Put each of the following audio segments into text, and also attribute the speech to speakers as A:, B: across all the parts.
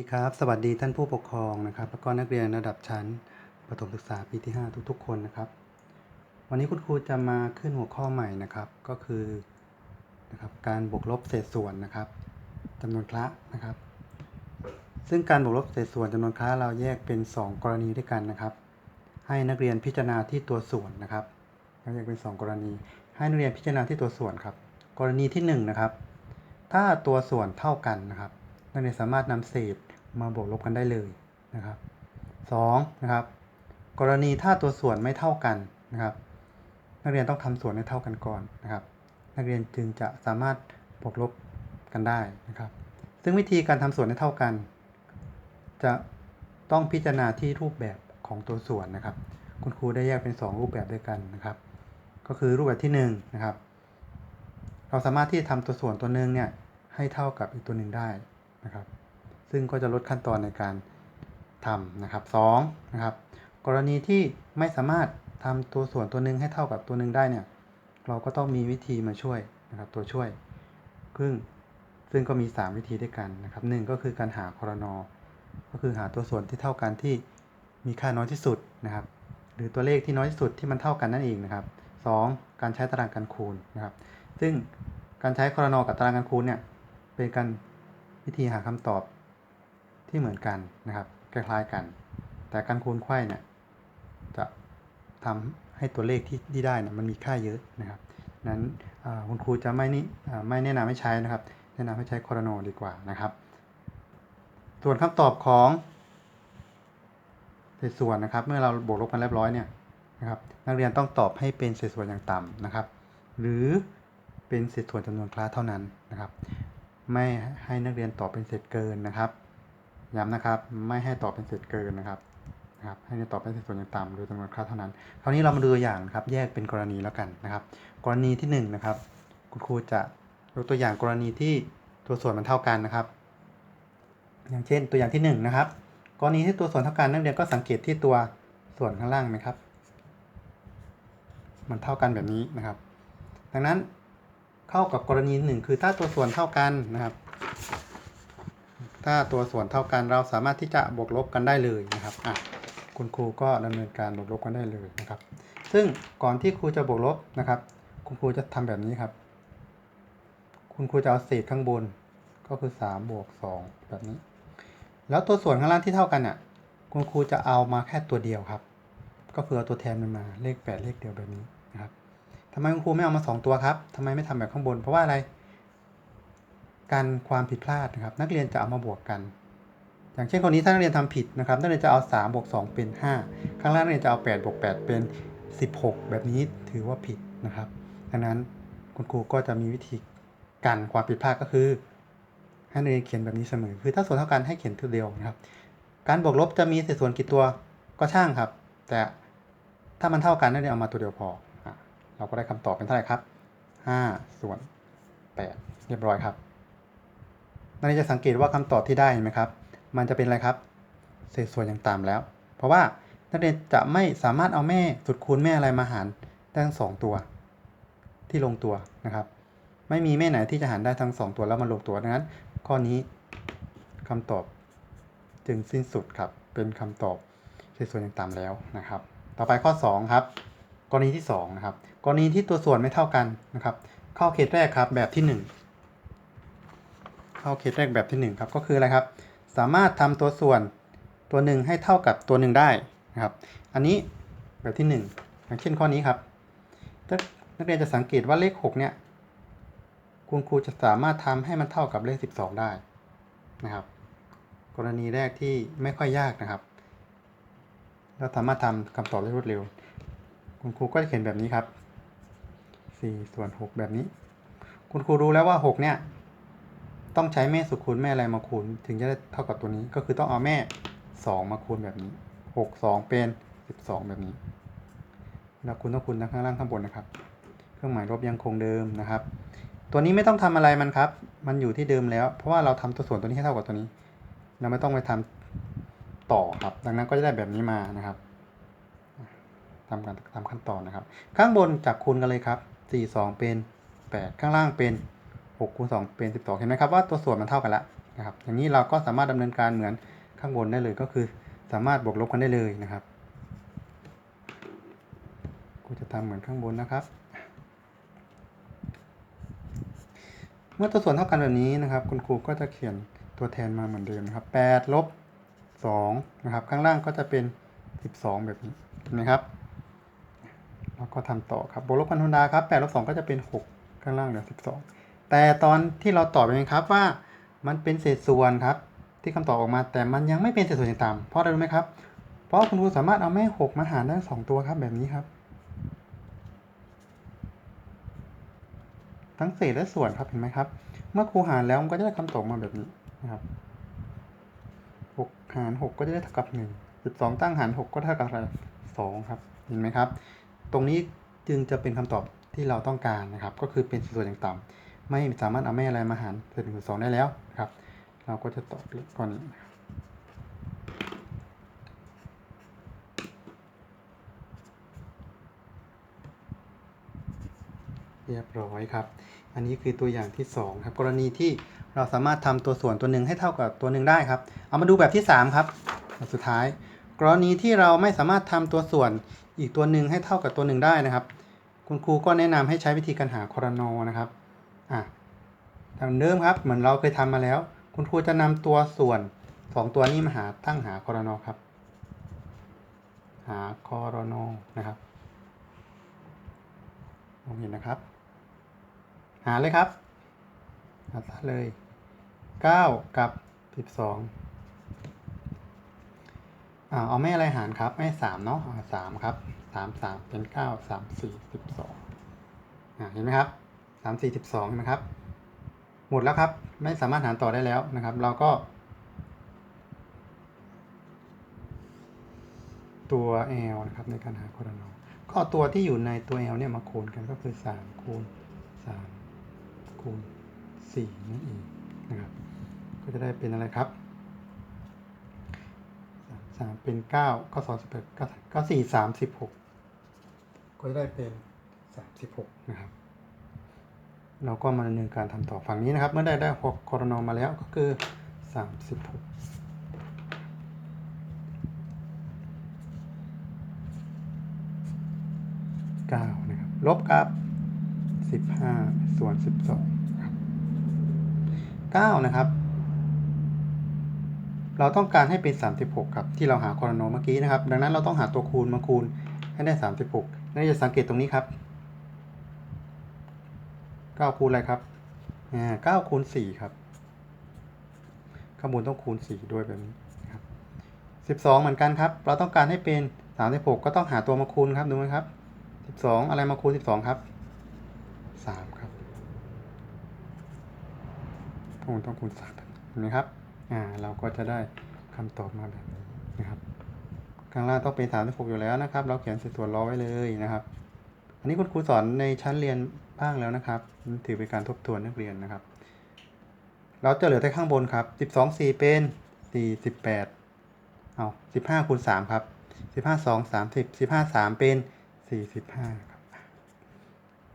A: ดีครับ สวัสดีท่านผู้ปกครองนะครับแล้วก็นักเรียนระดับชั้นประถมศึกษาปีที่ 5 ทุกๆ คนนะครับ วันนี้คุณครูจะมาขึ้นหัวข้อใหม่นะครับ ก็คือนะครับการบวกลบเศษส่วนนะครับจำนวนคละนะครับ ซึ่งการบวกลบเศษส่วนจำนวนคละเราแยกเป็น 2 กรณีด้วยกันนะครับ ให้นักเรียนพิจารณาที่ตัวส่วนนะครับเราแยกเป็น 2 กรณี ให้นักเรียนพิจารณาที่ตัวส่วนครับ กรณีที่1นะครับถ้าตัวส่วนเท่ากันนะครับนักเรียนสามารถนำเศษ มาบวกลบกันได้เลยนะครับสองนะครับ กรณีถ้าตัวส่วนไม่เท่ากันนะครับ นักเรียนต้องทำส่วนให้เท่ากันก่อนนะครับ นักเรียนจึงจะสามารถบวกลบกันได้นะครับ ซึ่งวิธีการทำส่วนให้เท่ากัน จะต้องพิจารณาที่รูปแบบของตัวส่วนนะครับ คุณครูได้แยกเป็น 2 รูปแบบด้วยกันนะครับ ก็คือรูปแบบที่1นงนะครับ เราสามารถที่จะทำตัวส่วนตัวหนึ่งเนี่ยให้เท่ากับอีกตัวหนึ่งได้นะครับ ซึ่งก็จะลดขั้นตอนในการทำนะครับสองนะครับ กรณีที่ไม่สามารถทำตัวส่วนตัวหนึ่งให้เท่ากับตัวหนึ่งได้เนี่ย เราก็ต้องมีวิธีมาช่วยนะครับ ตัวช่วยซึ่งซึ่งก็มี 3 วิธีด้วยกันนะครับหนึ่งก็คือการหาคอรนอก็คือหาตัวส่วนที่เท่ากันที่มีค่าน้อยที่สุดนะครับ หรือตัวเลขที่น้อยที่สุดที่มันเท่ากันนั่นเองนะครับสองการใช้ตารางการคูณนะครับ ซึ่งการใช้คอรนอกับตารางการคูณเนี่ยเป็นการวิธีหาคำตอบ ที่เหมือนกันนะครับคล้ายๆกัน แต่การคูณไขว้เนี่ยจะทำให้ตัวเลขที่ที่ได้นี่มันมีค่าเยอะนะครับนั้นคุณครูจะไม่นี่ไม่แนะนำให้ใช้นะครับ แนะนำให้ใช้คอรนดีกว่านะครับ ส่วนคำตอบของเศษส่วนนะครับ เมื่อเราบวกลบกันเรียบร้อยเนี่ยนะครับ นักเรียนต้องตอบให้เป็นเศษส่วนอย่างต่ำนะครับ หรือเป็นเศษส่วนจำนวนคลาสเท่านั้นนะครับ ไม่ให้นักเรียนตอบเป็นเศษเกินนะครับ ย้ำนะครับ ไม่ให้ตอบเป็นเศษเกินนะครับนะครับให้ตอบเป็นเศษส่วนอย่างต่ำหรือจำนวนคลาเท่านั้น คราวนี้เรามาดูตัวอย่างครับ แยกเป็นกรณีแล้วกันนะครับ กรณีที่หนึ่งนะครับ คุณครูจะยกตัวอย่างกรณีที่ตัวส่วนมันเท่ากันนะครับ อย่างเช่นตัวอย่างที่หนึ่งนะครับ กรณีที่ตัวส่วนเท่ากันนักเรียนก็สังเกตที่ตัวส่วนข้างล่างไหมครับ มันเท่ากันแบบนี้นะครับ ดังนั้นเข้ากับกรณีหนึ่งคือถ้าตัวส่วนเท่ากันนะครับ ถ้าตัวส่วนเท่ากันเราสามารถที่จะบวกลบกันได้เลยนะครับอะคุณครูก็ดำเนินการบวกลบกันได้เลยนะครับ ซึ่งก่อนที่ครูจะบวกลบนะครับ คุณครูจะทำแบบนี้ครับ คุณครูจะเอาเศษข้างบนก็คือ3บวก2แบบนี้ แล้วตัวส่วนข้างล่างที่เท่ากันอะคุณครูจะเอามาแค่ตัวเดียวครับ ก็คือเอาตัวแทนมันมาเลข 8 เลขเดียวแบบนี้นะครับทำไมคุณครูไม่เอามา 2 ตัวครับทำไมไม่ทำแบบข้างบน เพราะว่าอะไร การความผิดพลาดนะครับ นักเรียนจะเอามาบวกกัน อย่างเช่นคนนี้ถ้านักเรียนทำผิดนะครับ นักเรียนจะเอา3บวก2เป็น 5 ข้างล่างนักเรียนจะเอา8บวก8เป็น 16 แบบนี้ถือว่าผิดนะครับ ดังนั้นคุณครูก็จะมีวิธีกันความผิดพลาดก็คือให้นักเรียนเขียนแบบนี้เสมอ คือถ้าส่วนเท่ากันให้เขียนตัวเดียวนะครับ การบวกลบจะมีเศษส่วนกี่ตัวก็ช่างครับ แต่ถ้ามันเท่ากันนักเรียนเอามาตัวเดียวพออเราก็ได้คำตอบเป็นเท่าไหร่ครับ5ส่วน8เรียบร้อยครับ นักเรียนจะสังเกตว่าคำตอบที่ได้เห็นไหมครับ มันจะเป็นอะไรครับ เศษส่วนอย่างต่ำแล้ว เพราะว่านักเรียนจะไม่สามารถเอาแม่สุดคูณแม่อะไรมาหารได้ทั้งสองตัว ที่ลงตัวนะครับ ไม่มีแม่ไหนที่จะหารได้ทั้งสองตัวแล้วมาลงตัวดังนั้น ข้อนี้คำตอบจึงสิ้นสุดครับ เป็นคำตอบเศษส่วนอย่างต่ำแล้วนะครับ ต่อไปข้อ 2 ครับ กรณีที่2นะครับ กรณีที่ตัวส่วนไม่เท่ากันนะครับ ข้าเคสแรกครับแบบที่ 1 เข้าเคสแรกแบบที่1ครับก็คืออะไรครับ สามารถทำตัวส่วนตัวหนึ่งให้เท่ากับตัวหนึ่งได้นะครับ อันนี้แบบที่ 1 อย่างเช่นข้อนี้ครับนักเรียนจะสังเกตว่าเลข6เนี่ยคุณครูจะสามารถทำให้มันเท่ากับเลข 12 ได้นะครับ กรณีแรกที่ไม่ค่อยยากนะครับ เราสามารถทำคำตอบได้รวดเร็ว คุณครูก็จะเขียนแบบนี้ครับ4ส่วน6แบบนี้ คุณครูรู้แล้วว่า 6 เนี่ย ต้องใช้แม่สุดคูณแม่อะไรมาคูณ ถึงจะได้เท่ากับตัวนี้ ก็คือต้องเอาแม่ 2 มาคูณแบบนี้ 6 2 เป็น 12 แบบนี้แล้วคุณต้องคูณทั้งข้างล่างข้างบนนะครับ เครื่องหมายลบยังคงเดิมนะครับ ตัวนี้ไม่ต้องทำอะไรมันครับ มันอยู่ที่เดิมแล้ว เพราะว่าเราทำตัวส่วนตัวนี้ให้เท่ากับตัวนี้ เราไม่ต้องไปทำต่อครับ ดังนั้นก็จะได้แบบนี้มานะครับทำการทำขั้นตอนนะครับ ข้างบนจากคูณกันเลยครับ 4 2 เป็น 8 ข้างล่างเป็น 6คูณ2เป็น 12 เห็นไหมครับว่าตัวส่วนมันเท่ากันและนะครับอย่างนี้เราก็สามารถดำเนินการเหมือนข้างบนได้เลยก็คือสามารถบวกลบกันได้เลยนะครับกูจะทำเหมือนข้างบนนะครับ เมื่อตัวส่วนเท่ากันแบบนี้นะครับ คุณครูก็จะเขียนตัวแทนมาเหมือนเดิมนะครับ8ลบ2นะครับ ข้างล่างก็จะเป็น 12 แบบนี้เห็นไหมครับแล้วก็ทำต่อครับบวกลบกันธรรมดาครับ8ลบ2ก็จะเป็น 6 ข้างล่างเหลือ 12 แต่ตอนที่เราตอบเองครับว่ามันเป็นเศษส่วนครับ ที่คำตอบออกมา แต่มันยังไม่เป็นเศษส่วนอย่างต่ำเพราะอะไรรู้ไหมครับ เพราะคุณครูสามารถเอาแม่6มาหารได้สองตัวครับแบบนี้ครับ ทั้งเศษและส่วนครับเห็นไหมครับ เมื่อครูหารแล้วมันก็จะได้คำตอบมาแบบนี้นะครับ6หาร6ก็จะได้เท่ากับ1 12ตั้งหาร6ก็เท่ากับอะไร2ครับเห็นไหมครับ ตรงนี้จึงจะเป็นคำตอบที่เราต้องการนะครับ ก็คือเป็นส่วนอย่างต่ำ ไม่สามารถเอาแม่อะไรมาหารเศษหนึ่งส่วนสองได้แล้วนะครับ เราก็จะตอบเลขข้อนนะครับเรียบร้อยครับ อันนี้คือตัวอย่างที่2ครับ กรณีที่เราสามารถทำตัวส่วนตัวหนึ่งให้เท่ากับตัวหนึ่งได้ครับ เอามาดูแบบที่ 3 ครับสุดท้าย กรณีที่เราไม่สามารถทำตัวส่วนอีกตัวหนึ่งให้เท่ากับตัวหนึ่งได้นะครับ คุณครูก็แนะนำให้ใช้วิธีการหาคอรนอนะครับ อะทางเดิมครับ เหมือนเราเคยทำมาแล้ว คุณครูจะนำตัวส่วน 2 ตัวนี้มาหาตั้งหาคอรนอครับ หาคอรนอนะครับมองเห็นนะครับ หาเลยครับหาซะเลย 9 กับ 12อ่าเอาไม่อะไรหารครับ ไม่3เนาะอ่า3ครับ 3 3 เป็น 9 3 4 12อ่าเห็นไหมครับ 3 4 12เห็นไหมครับ หมดแล้วครับ ไม่สามารถหารต่อได้แล้วนะครับ เราก็ ตัว l นะครับในการหาโคอรนอก็ตัวที่อยู่ในตัว l เนี่ยมาคูณกันก็คือ 3 คูณ 3 คูณ 4 นั่นเองนะครับ ก็จะได้เป็นอะไรครับ3เป็น9ก็2 8 9ก็4 36ก็จะได้เป็น36นะครับ เราก็มาดำเนินการทำต่อฝั่งนี้นะครับ เมื่อได้ได้คอรนอมาแล้วก็คือ 36 9นะครับลบกับ 15 ส่วน 12ครับ9นะครับ เราต้องการให้เป็น 36 ครับที่เราหาคอรนอเมื่อกี้นะครับ ดังนั้นเราต้องหาตัวคูณมาคูณให้ได้ 36นั่นจะสังเกตตรงนี้ครับ 9คูณอะไรครับอ่า9คูณ4ครับข้างบนต้องคูณ4ด้วยแบบนี้ครับ12เหมือนกันครับ เราต้องการให้เป็น36ก็ต้องหาตัวมาคูณครับดูไหมครับ12อะไรมาคูณ12ครับ3ครับข้างบนต้องคูณ3เห็นไหมครับอ่าเราก็จะได้คำตอบมาแบบนี้นะครับข้างล่างต้องเป็น36อยู่แล้วนะครับ เราเขียนเศษส่วนล้อไว้เลยนะครับ อันนี้คุณครูสอนในชั้นเรียน บ้างแล้วนะครับ ถือเป็นการทบทวนนักเรียนนะครับ เราจะเหลือแต่ข้างบนครับ 12 4 เป็น 48 เอา15คูณ3ครับ 15 2 30 15 3 เป็น 45ครับ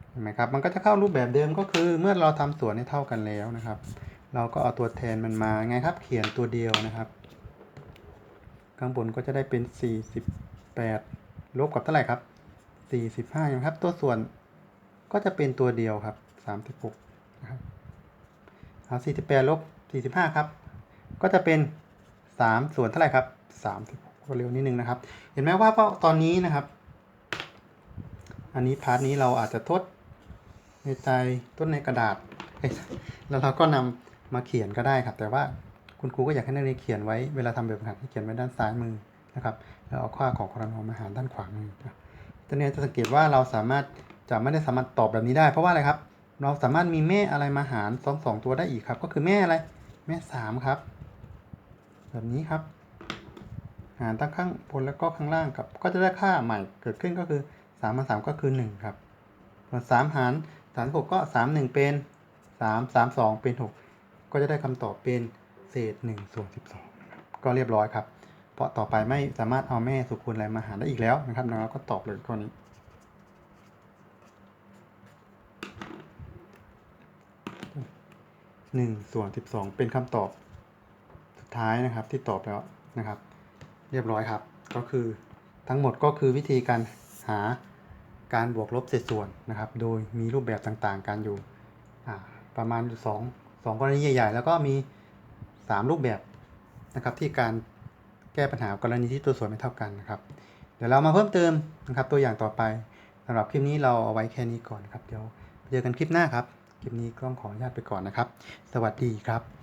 A: เห็นไหมครับ มันก็จะเข้ารูปแบบเดิมก็คือเมื่อเราทำส่วนให้เท่ากันแล้วนะครับ เราก็เอาตัวแทนมันมาไงครับ เขียนตัวเดียวนะครับ ข้างบนก็จะได้เป็น 48 ลบกับเท่าไหร่ครับ 45นะครับ ตัวส่วน ก็จะเป็นตัวเดียวครับ 36นะครับเอา48ลบ45ครับ ก็จะเป็น 3 ส่วนเท่าไหร่ครับ36ก็เร็วนิดนึงนะครับ เห็นไหมว่าตอนนี้นะครับ อันนี้พาร์ทนี้เราอาจจะทดในใจต้นในกระดาษ แล้วเราก็นำมาเขียนก็ได้ครับ แต่ว่าคุณครูก็อยากให้นักเรียนเขียนไว้เวลาทำแบบฝึกหัดให้เขียนไว้ด้านซ้ายมือนะครับ แล้วเอาค่าของคอรนอมาหารด้านขวามือตอนนี้จะสังเกตว่าเราสามารถ จะไม่ได้สามารถตอบแบบนี้ได้ เพราะว่าอะไรครับ เราสามารถมีแม่อะไรมาหารสองสองตัวได้อีกครับ ก็คือแม่อะไร แม่สามครับ แบบนี้ครับ หารตั้งข้างบนแล้วก็ข้างล่างกับ ก็จะได้ค่าใหม่เกิดขึ้นก็คือ3ามมาสามก็คือ1ครับส่วนสามหารสามหกก็สามหนึ่งเป็นสามสามสองเป็นหกก็จะได้คำตอบเป็นเศษหนึ่งส่วนสิบสองก็เรียบร้อยครับ เพราะต่อไปไม่สามารถเอาแม่สุคูณอะไรมาหารได้อีกแล้วนะครับเราก็ตอบเลยข้อนี้ หนึ่งส่วนสิบสองเป็นคำตอบสุดท้ายนะครับที่ตอบแล้วนะครับ เรียบร้อยครับ ก็คือทั้งหมดก็คือวิธีการหาการบวกลบเศษส่วนนะครับ โดยมีรูปแบบต่างๆ กันอยู่ประมาณอยู่สองสองกรณีใหญ่ ๆ แล้วก็มี 3 รูปแบบนะครับที่การแก้ปัญหากรณีที่ตัวส่วนไม่เท่ากันนะครับ เดี๋ยวเรามาเพิ่มเติมนะครับตัวอย่างต่อไปสำหรับคลิปนี้เราเอาไว้แค่นี้ก่อนครับเดี๋ยวเจอกันคลิปหน้าครับ คลิปนี้ก็ต้องขออนุญาตไปก่อนนะครับ สวัสดีครับ